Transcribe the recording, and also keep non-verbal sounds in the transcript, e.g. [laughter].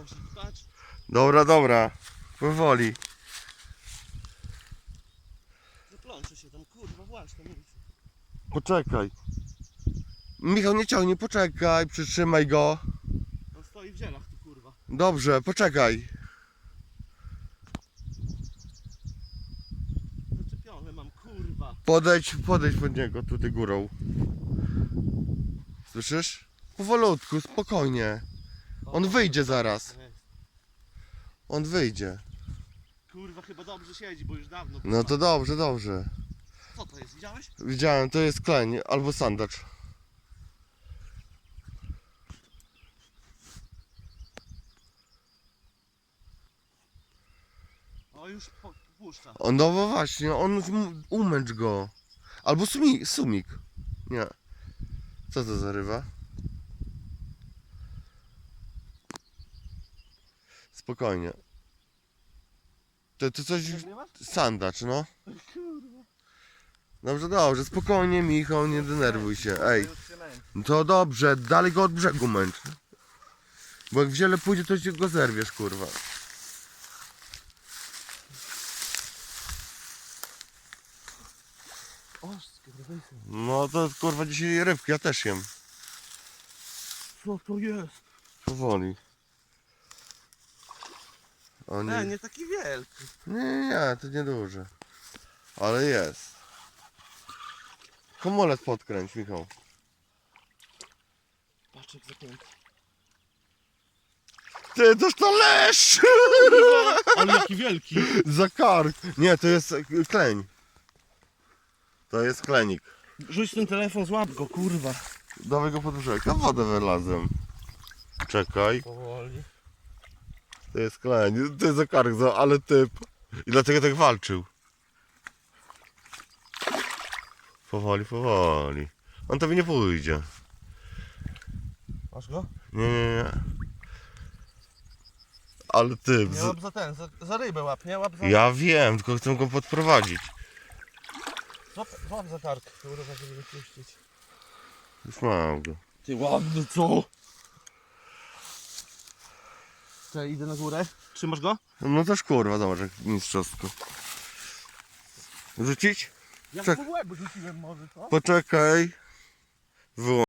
poszedł, patrz. Dobra, dobra. Powoli. Zaplącze się tam, kurwa, właśnie. Poczekaj. Michał, nie ciągnij, poczekaj, przytrzymaj go. On stoi w zielach tu, kurwa. Dobrze, poczekaj. Zaczepiony mam, kurwa. Podejdź, podejdź pod niego tutaj górą. Słyszysz? Powolutku, spokojnie. On wyjdzie zaraz. On wyjdzie. Kurwa, chyba dobrze siedzi, bo już dawno. No to dobrze, dobrze. Co to jest, widziałeś? Widziałem, to jest kleń albo sandacz. O, już po, puszcza. O, no bo właśnie, on umęcz go. Albo sumi, sumik. Nie. Co to za ryba? Spokojnie. To, to coś... Sandacz, no. Dobrze, dobrze, spokojnie Michał, nie denerwuj się. Ej, to dobrze, dalej go od brzegu męcz. Bo jak w ziele pójdzie, to ci go zerwiesz, kurwa. No to kurwa dzisiaj rybki, ja też jem. Co to jest? Powoli. O Nie, nie. taki wielki. Nie, nie, nie, to nieduże. Ale jest. Komolet podkręć, Michał. Patrz jak zapięty. Ty, toż to lesz! [laughs] Ale jaki wielki. Za kark. Nie, to jest e, kleń. To jest klenik. Rzuć ten telefon, złap go, kurwa. Dawaj go pod brzeg. Wodę wylazłem. Czekaj. Powoli. To jest kleń. To jest za kark, za- ale typ. I dlatego tak walczył. Powoli, powoli. On tobie nie pójdzie. Masz go? Nie, nie, nie. Ale typ. Nie Z... łap za ten, za, za rybę łap, nie łap za... Ja wiem, tylko chcę go podprowadzić. Złap, złap za kark, kurwa, żeby wypuścić. Już mam go. Ty ładny, co? Czekaj, idę na górę. Trzymasz go? No też kurwa, zobacz jak mistrzostwo. Rzucić? Ja Czek- w łeb rzuciłem może, co? Poczekaj. Wyłącz.